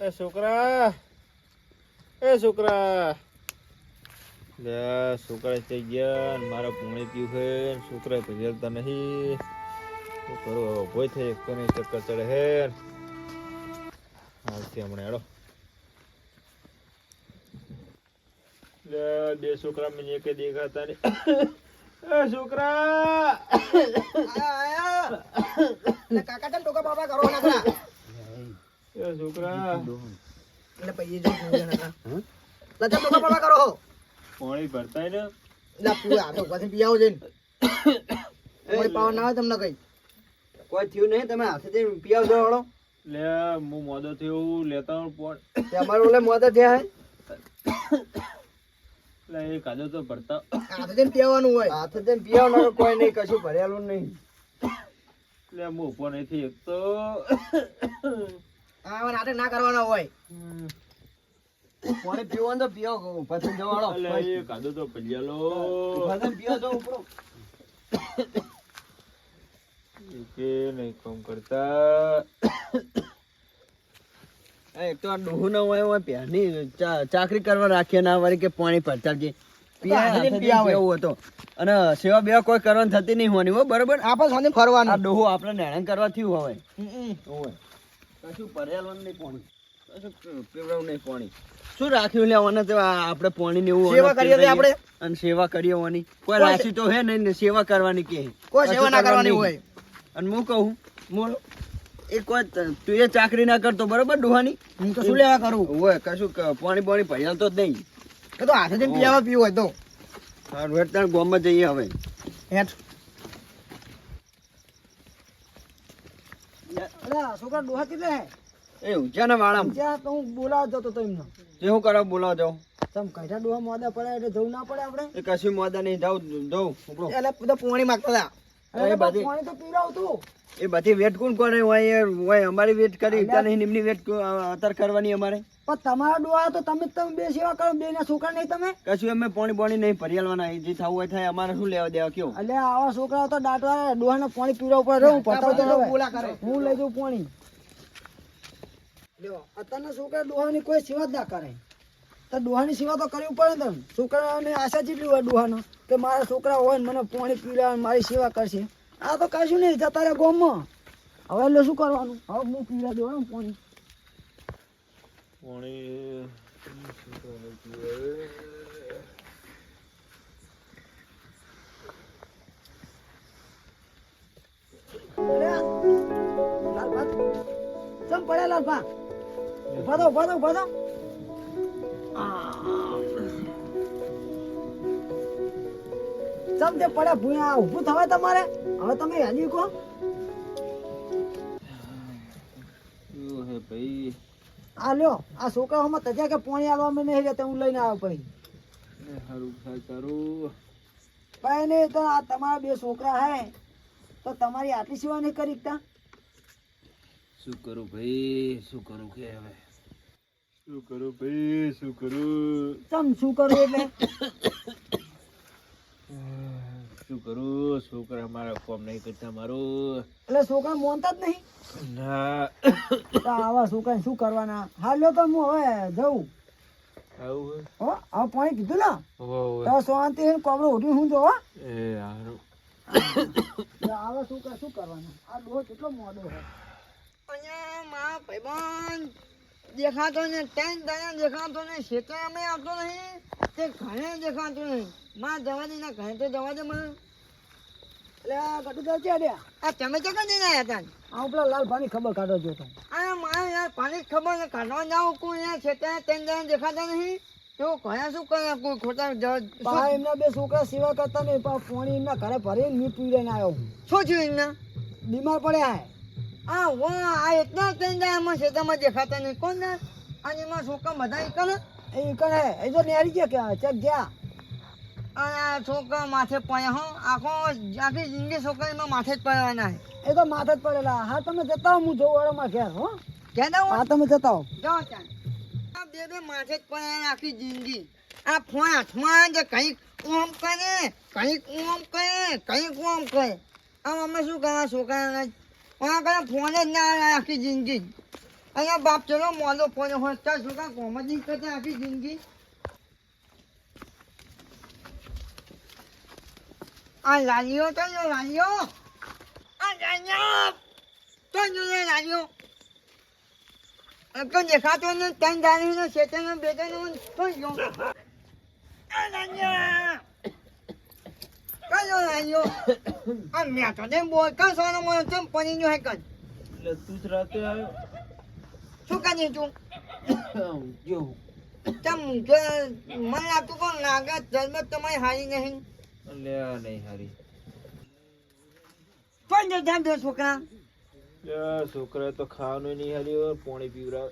એ છોકરા એ છોકરા. લે છોકરા થઈ ગયા મારા પૂણી પીવું છે છોકરા ભજલતા નહીં. શું કરું હવે ભોય થઈ કોને ચક્કર ચડે હે હાલથી હમણાં હેડો. લે, બે છોકરા મને એક દેખાતા નહીં એ છોકરા. કાકા, તમે છોકરા. એટલે પૈયે જો લચા કરો હો. પાણી ભરતાય ને. લા પીવા આ તો પછી પી જઈને કોઈ પાવર ના આવે તમને કઈ. કોઈ થયું નહીં તમે હાથે પી આવજો હળો લે હું મોડો થયો લેતા પણ. તે અમારું ઓલે મોદા થયા લે એ કાજો તો ભરતા. હાથે જઈને પીવાનું હોય. હાથેથી પી આવનાર કોઈ નહીં કશું ભરેલું નહીં. લે હું ઊભો નથી એક તો. હા નાટક ના કરવાનો હોય. પાણી પીવાનું તો પીઓ પછી જવાળો અલે એ કાજો તો પલ્યાલો પછી પીઓ તો ઉપરો. કે નહીં કામ કરતા. એક તો આ ડોહું ન હોય હોય પહેરની ચાકરી કરવા રાખીએ ના વળી કે પાણી ભરતા જે પીએ હાથેથી હાથેથી પી આવે. પીવું હતો અને સેવા બેવા કોઈ કરવાની થતી નહીં હોવાની હો બરોબર? આપણે આ ફરવાનું. ડોહું આપણે નેણ કરવા થયું હોય. કશું ભરેલું નહીં પાણી. કશું પીવડાવું નહીં પાણી. શું રાખ્યું લેવાના તો આપણે પાણી ને એવું સેવા કરીએ આપણે? અને સેવા કરીએ હોવાની કોઈ કોઈ- રાશિ તો હે નહીં ને સેવા કરવાની કે કોઈ સેવા ના કરવાની હોય. અને હું કહું બોલ એ કોઈ તું એ ચાકરી ના કરતો બરોબર ડોહાની? હું તો શું લેવા કરું? હોય કશું પાણી પાણી ભર્યા તો જ નહીં. તો હાથે જઈને પીવા પીવું હોય તો. સારું હેઠ તાણ ગામમાં જઈએ હવે. હેઠ. અલા છોકરા ડોહા કેટલે હે? એ તો હું બોલાવ હતો તો એમને. જે હું કરવા બોલાવ જાઉં? તમ કઈઠા ડોહા મોદા પડે એટલે જવું ના પડે આપણે? એ કશું મોદા નહીં ઉપડો. એટલે બધા પોણી માંગતા હતા. અરે અરે બધી- પાણી તો પીવડાવતું એ બધી વેટ કોણ કરે? હોય હોય અમારી વેટ કરી નહીં એમની વેટ અત્યારે કરવાની અમારે. પણ તમારા ડોહા તો તમે તમે બે સેવા કરો બે ના છોકરા નહીં તમે? કશું અમે પાણી પાણી નહીં ભરિયાલવાના જે થવું હોય થાય અમારે શું લેવા દેવા કયો? એટલે આવા છોકરાઓ તો દાંતવા ડોહા ને પાણી પીવડાવવું પડે. હું પતાવતો હવે. હું લઈ જઉં પાણી. લ્યો અત્યારના છોકરા ડોહાની કોઈ સેવા જ ના કરે. તો ડોહાની સેવા તો કરવી પડે ને તમે. છોકરાઓને આશા જેટલી હોય ડોહાનો કે મારા છોકરા હોય ને મને પાણી પીવડાવે મારી સેવા કરશે. આ તો કશું નહીં જતા રહે ગોમમાં. હવે એટલે શું કરવાનું? હવે હું પીવડા દેવાનું પાણી. પાણી પડ્યા લાલભા ઊભા થો ઊભા ચમ તે પડ્યા ભૂયા ઊભું થવાય તમારે હવે તમે હેલી કહો ભાઈ? આ લ્યો આ છોકરાઓમાં તજા કે પોણી આલવા મેં નહીં જતા હું લઈને આવ્યો પછી. એ હારું ભાઈ ભાઈ નહીં તો આ તમારા બે છોકરા હે તો તમારી આટલી સેવા નહીં કરી શકતા શું કરું ભાઈ શું કરું કે હવે? શું કરું ભાઈ શું કરું? ચમ શું કરું એટલે? શું કરું? છોકરા મારા કોમ નહીં કરતા મારું. એટલે છોકરા મોનતા જ નહીં? ના. આવા છોકરા શું કરવાના? હાલ લ્યો તો હું હવે જઉં. આવું હો હવે પાણી કીધું ને? હોવે તો શાંતિ કોબરો ઉઠી હું જો હો. એ હારું. આવા છોકરા શું કરવાના? આ ડોહો કેટલો મોડો છે. અહીંયા મા ભાઈબંધ. દેખાતો ને ટેન દાણા દેખાતો ને શેતર અમે આવતો નહીં તે ઘણે દેખાતો નહીં. માં જવા દે ના ઘરે તો જવા દે માં એટલે આ તો છે રે આ તમે તો કદી ના હતા? આ પેલા લાલ પાણી ખબર કાઢો જો તમે આ મારે યાર પાણી ખબર ને કાઢવા જાવ કોઈ યાર શેતર ટેન દાણા દેખાતા નહીં. તો ઘરે શું કરે કોઈ ખોટા એમના બે છોકરા સેવા કરતા નહીં પણ પાણી એમના ઘરે ભરીને મી પીડે આવ્યો શું થયું એમના? બીમાર પડ્યા આ વાહ આ એટલા ત્રણ દાડામાં ખેતરમાં દેખાતા નહીં. કોણ ને અને એમાં છોકરા બધા કરે? એ કરે. એ તો નેરી ગયા કે ચક ગયા. અને આ છોકરા માથે પડ્યા હો. આખો આખી જિંદગી છોકરા એમાં માથે જ પડવાના એ તો માથે જ પડેલા. હા તમે જતા હો હું જોઉં વાળામાં ઘેર હો. ક્યાં જાવ હા તમે જતા હો. જાઓ ત્યાં બે બે માથે જ પડ્યા આખી જિંદગી. આ ફોન હાથમાં જે કંઈક ઓમ કરે કંઈક ઓમ કરે કંઈક ઓમ કરે. આમ અમે શું કરવા છોકરાને આ કરે ફોન જ ના આખી જિંદગી. અહીંયા બાપ ચલો મોલો ફોન હોય ત્યાં છોકરા કોમેડી કરતા આખી જિંદગી. આ લાલીઓ તો જો લાલીઓ. આ લાલીઓ તો જો લાલીઓ. તો દેખાતો ને ત્રણ દાણી નો શેતર નો બેટર નો તો જો. આ લાલીઓ કયો લાલીઓ આ મેં તો ને બોલ કા સોનો મોનો ચમ પની નો હે કન એટલે તું જ રાતે આવ્યો શું કરી તું? જો. તમ જો મને લાગતું કોણ નાગા જન્મ તમારી હારી નહીં. લે નહીં હારી. પણ જો ધ્યાન દો છોકરા. લે છોકરા તો ખાવાનું નહીં હાર્યો પોણી પીવરા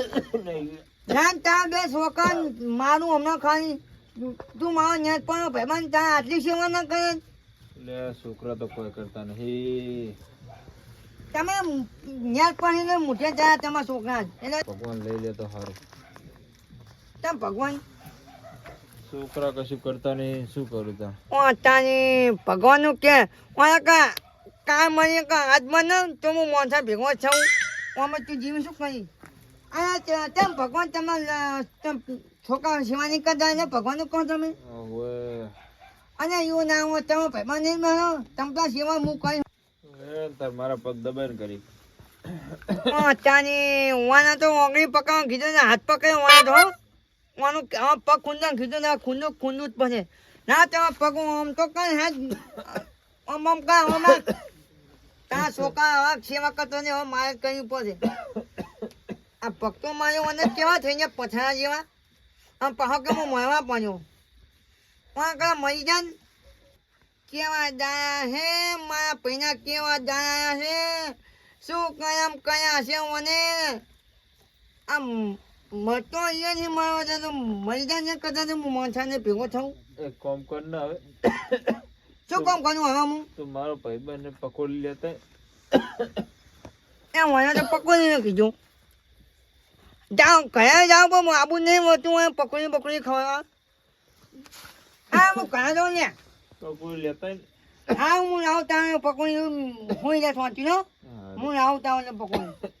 નહીં. ધ્યાન તા બે છોકરા મારું હમણાં ખાલી તું મારો ન્યાજ પણ ભાઈબંધ? તા આટલી સેવા ના કરે? લે છોકરા તો કોઈ કરતા નહીં તમે ન્યાજ પણ એને મુઠે જાય તમારા છોકરા. એટલે ભગવાન લઈ લે તો સારું તમે ભગવાન? છોકરા કશું કરતા નહીં. શું કરું તા? ઓતાની ભગવાનનું કે ઓલા કા કા મને કા આજ મને તો હું મોનસા ભેગો છું ઓમાં તું જીવ શું કરી? આ તેમ ભગવાન તમારા તેમ છોકરા સેવાની કરતા ને ભગવાન કહો તમે અને એવું ના હોય તમે ભાઈમાં નહીં મારો તમે તો સેવા હું તાર મારા પગ દબાઈને કરી. ઓવાના તો ઓગળી કીધું ને હાથ પકડે ઓવાના તો હો. પગ ખૂંદા કીધું ને ખૂંદું ખૂંદું જ પડે. ના તમે પગ આમ તો કઈ હાથ આમ આમ કા આમ આમ. તા છોકરા આવા સેવા કરતો ને હવે મારે કર્યું પડે આ ભક્તો મારે મને કેવા થઈ ગયા પથારા જેવા? આમ પાહો કે હું મળવા પડ્યો? પણ કઈ મરી જાન કેવા દાયા હે? મારા પૈના કેવા દાયા હે? શું કયામ કયા છે મને? આમ મરતો અહીંયા નહીં મળવા જાય તો મરી જાય ને કદાચ હું માણસાને ભેગો થઉં. એક કામ કર ને હવે. શું કામ કરું હવે હું? તું મારો ભાઈ ને પકોડી લેતા. એ મને તો પકોડી કીધું. જાઓ ઘરે જાઉં પણ આબુ નહીં હોતું હોય પકોડી પકડી ખવડાવવા હા હું ઘરે જાઉં ને. પકોડી લેતા હા હું આવતા હોય પકોડી હોઈ જાય વાંચી નો હું. આવતા હોય પકડી.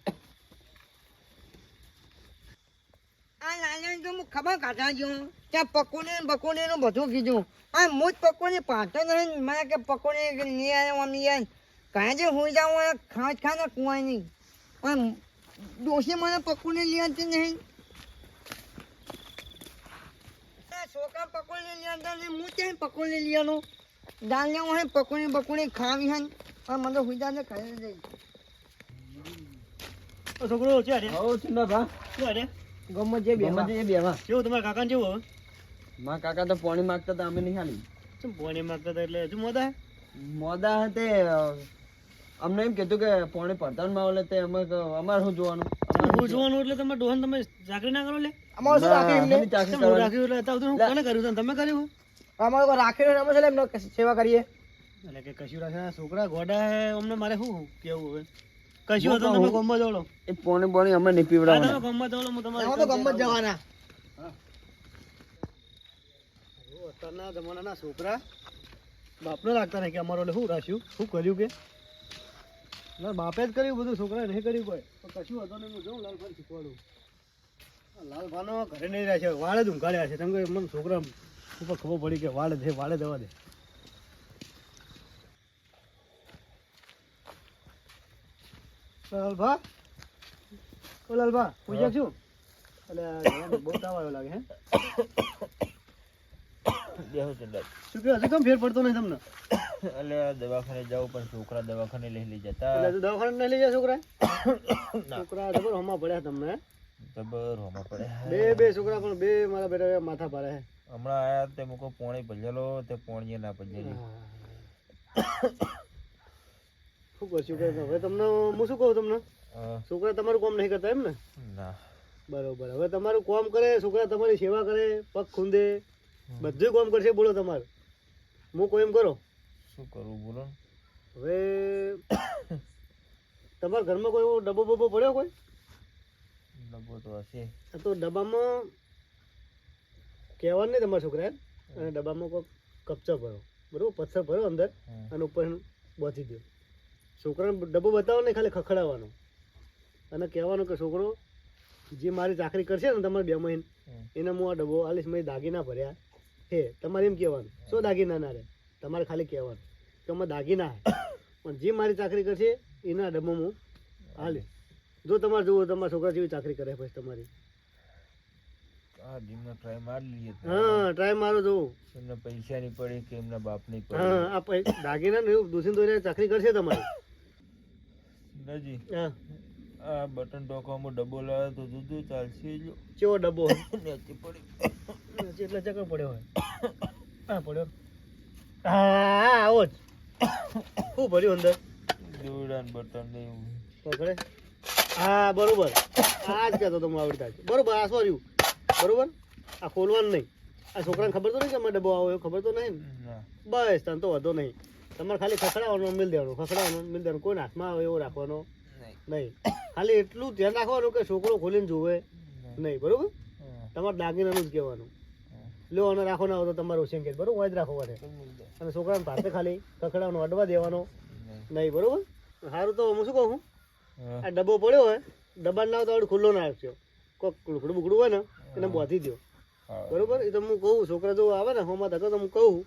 આ લાલન તો હું ખબર કાઢા જો ત્યાં પકોડી ને નું બધું કીધું. આ હું જ પકોડી પાછો નહીં. મને કે પકોડી લઈ આવ્યો આમ લઈ આવ્યો કાંઈ જે હોઈ જાવ હોય ખાજ ખાને કુવાય નહીં. આમ ડોસી મને પકોડી લઈ આવતી નહીં. છોકરા પકોડી લઈ આવતા નહીં. હું ત્યાં પકોડી લઈ આવનો? દાલ ને હોય પકોડી બકોડી ખાવી હન. પણ મને તો હોઈ ખાઈ જઈ છોકરો છે અરે હો ચિંતા ભા. શું અરે ગમત જે ગમે તે બેવા કેવું તમારા કાકાને કેવું હવે? માં કાકા તો પોણી માગતા હતા અમે નહીં હાલી. શું પોણી માંગતા હતા એટલે? હજુ મોદા મોદા હતે અમને એમ કીધું કે પોણે પડતા માં તે અમે અમારે શું જોવાનું? હું જોવાનું એટલે તમે ડોહન તમે ચાકરી ના કરો લે. અમારું શું રાખે એમને ચાકરી કેમ હું એટલે અત્યારે હું કોને કર્યું તમે કર્યું અમારું કોઈ રાખેલું ને અમે છે એમને સેવા કરીએ. એટલે કે કશું રાખે છોકરા ગોડા હે અમને મારે શું કેવું હવે કશું હતું તમે ગમમાં દોડો એ પાણી પાણી અમે નહીં પીવડાવવાના. તમે ગમમાં દોડો હું તમારે તો ગમત જવાના. અત્યારના જમાનાના છોકરા બાપને રાખતા નહીં કે અમારો શું રાખ્યું? શું કર્યું કે? ના બાપે જ કર્યું બધું છોકરા નહીં કર્યું કોઈ. કશું હતું નહીં હું જોઉં લાલભાઈ શીખવાડું. લાલભાનો ઘરે નહીં રહ્યા છે વાળે જ ઊંઘાડ્યા છે. કેમ કે મને છોકરા ઉપર ખબર પડી કે વાળે છે વાળે જવા દે લાલભા? ઓ લાલભા પૂછ્યા છું એટલે બહુ તાવ આવ્યો લાગે હે? બેહો ચંડા શું કે હજુ કેમ ફેર પડતો નહીં તમને? એટલે દવાખાને જાવું પણ છોકરા દવાખાને લઈ લઈ જતા. એટલે દવાખાને નહીં લઈ જાય છોકરા છોકરા જબર હમા પડ્યા તમને. જબર હોમાં પડે બે બે છોકરા પણ બે મારા બેટા માથા ભારે હમણાં આયા તે મુકો પોણી ભજેલો તે પોણીએ ના ભજેલી. શું કરશું કે હવે તમને હું શું કહું તમને? છોકરા તમારું કામ નહીં કરતા એમ ને? ના. બરોબર. હવે તમારું કામ કરે છોકરા તમારી સેવા કરે પગ ખૂંદે. બધું કામ કરશે બોલો તમારે. હું કોઈ એમ કરો? શું કરવું બોલો હવે તમારા ઘરમાં કોઈ એવો ડબ્બો બબ્બો પડ્યો કોઈ? ડબ્બો તો હશે. તો ડબ્બામાં કહેવાનું નહીં તમારા છોકરા અને ડબ્બામાં કોઈ કપચો ભરો. બરોબર? પથ્થર ભરો અંદર અને ઉપર બાંધી દો. છોકરાને ડબ્બો બતાવો ને ખાલી ખખડાવવાનો. અને કહેવાનું કે છોકરો જે મારી ચાકરી કરશે ને તમારે બે મહિને. એને હું આ ડબ્બો આલીસ મેં દાગીના ભર્યા. હે તમારે એમ કહેવાનું. શું દાગીના ના રે. તમારે ખાલી કહેવાનું કે અમે દાગીના પણ જે મારી ચાકરી કરશે એના ડબ્બો હું હાલે. જો તમારે જોવું તમારા છોકરા જેવી ચાકરી કરે પછી તમારી. હા ટ્રાય મારો એમને પૈસા નહીં પડે કે એમના બાપની પડે. હા આ દાગીના ને દૂષિત ચાકરી કરશે તમારી. નજી હા. આ બટન ટોકામાં ડબ્બો લાવ્યો તો જુદું ચાલશે જો. કેવો ડબ્બો? પડી. એટલે ચક્કર પડ્યો હોય. હા પડ્યો. હા આવો જ. શું ભર્યું અંદર? દોરડા ને બટન ને એવું. પકડે હા બરોબર. આ જ કહેતો તો આવડતા જ. બરોબર આ સોર્યું બરોબર? આ ખોલવાનું નહીં. આ છોકરાને ખબર તો નહીં કે અમે ડબ્બો આવો એવું? ખબર તો નહીં બસ તને તો વધો નહીં. તમારે ખાલી ખખડાવવાનું મિલ દેવાનું ખસડાવવાનું મિલ દેવાનું કોઈ હાથમાં આવે એવો રાખવાનો? નહીં. ખાલી એટલું ધ્યાન રાખવાનું કે છોકરો ખોલીને જોવે? નહીં. બરોબર? તમારે દાગીનાનું જ કહેવાનું. લો અને રાખો ના તો તમારે ઓછી કે બરોબર? જ રાખો વારે અને છોકરાને ભાતે ખાલી ખખડાવવાનો અડવા દેવાનો. નહીં. બરોબર? સારું તો હું શું કહું? છું આ ડબ્બો પડ્યો હોય ડબ્બા ના તો ખુલ્લો ના રાખજો કોઈક લુકડું બુકડું હોય ને એને બોધી દો બરોબર? એ તો હું કહું છોકરા જો આવે ને હોમાં ધક્કો તો હું કહું.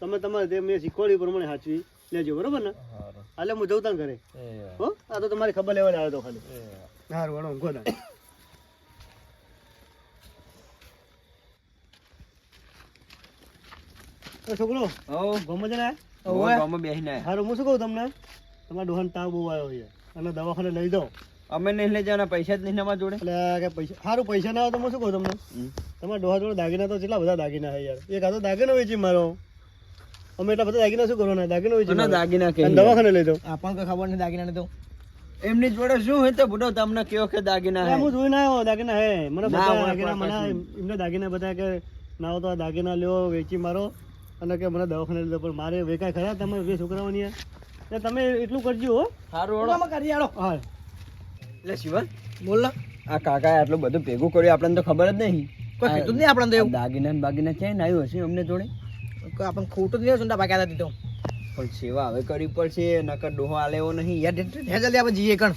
તમે તમારે તે મેં શીખવાડ્યું પ્રમાણે સાચવી લેજો બરોબર ને. એટલે હું જઉં તાન ઘરે. હો? આ તો તમારી ખબર લેવા જ આવ્યો તો ખાલી. સારું વણો ઊંઘો તાન. છોકરો હો. ગમો છે ને હવે ગામમાં બેસીને આયા. સારું હું શું કહું તમને? તમારા ડોહાને તાવ બહુ આવ્યો છે. અને દવાખાને લઈ જાઓ. અમે નહીં લઈ જવાના પૈસા જ નહીં અમારા જોડે. એટલે કે પૈસા સારું પૈસા ના આવે તો હું શું કહું તમને? તમારા ડોહા જોડે દાગીના તો કેટલા બધા દાગીના છે યાર. એક આ દાગીનો વેચી મારો. અમે એટલા બધા દાગીના શું કરવાના? દાગીનો વેચી દાગીના કે દવાખાને લઈ જાઓ. આપણને કોઈ ખબર નહીં દાગીના તો. એમની જોડે શું હોય તો બુડો તમને કયો કે દાગીના હે હું જોઈને આવ્યો દાગીના હે મને ના બધા દાગીના મને એમને દાગીના બધા કે ના તો આ દાગીના લ્યો વેચી મારો. અને કે મને દવાખાને લીધો પણ મારે વેકાય ખરા તમે બે છોકરાઓની યાર. એટલે તમે એટલું કરજો હો સારું ઓળો કરી આડો હા એટલે શિવન બોલ ને આ કાકા આટલું બધું ભેગું કર્યું આપણને તો ખબર જ નહીં કોઈ કીધું જ નહીં આપણને તો એવું દાગીના ને બાગીના ક્યાંય આવ્યું હશે અમને જોડે આપણને ખોટું જ નહીં સુંદા હતા તો પણ સેવા હવે કરવી પડશે નકર ડોહો આલે એવો નહીં યાર જલ્દી આપણે જઈએ કણ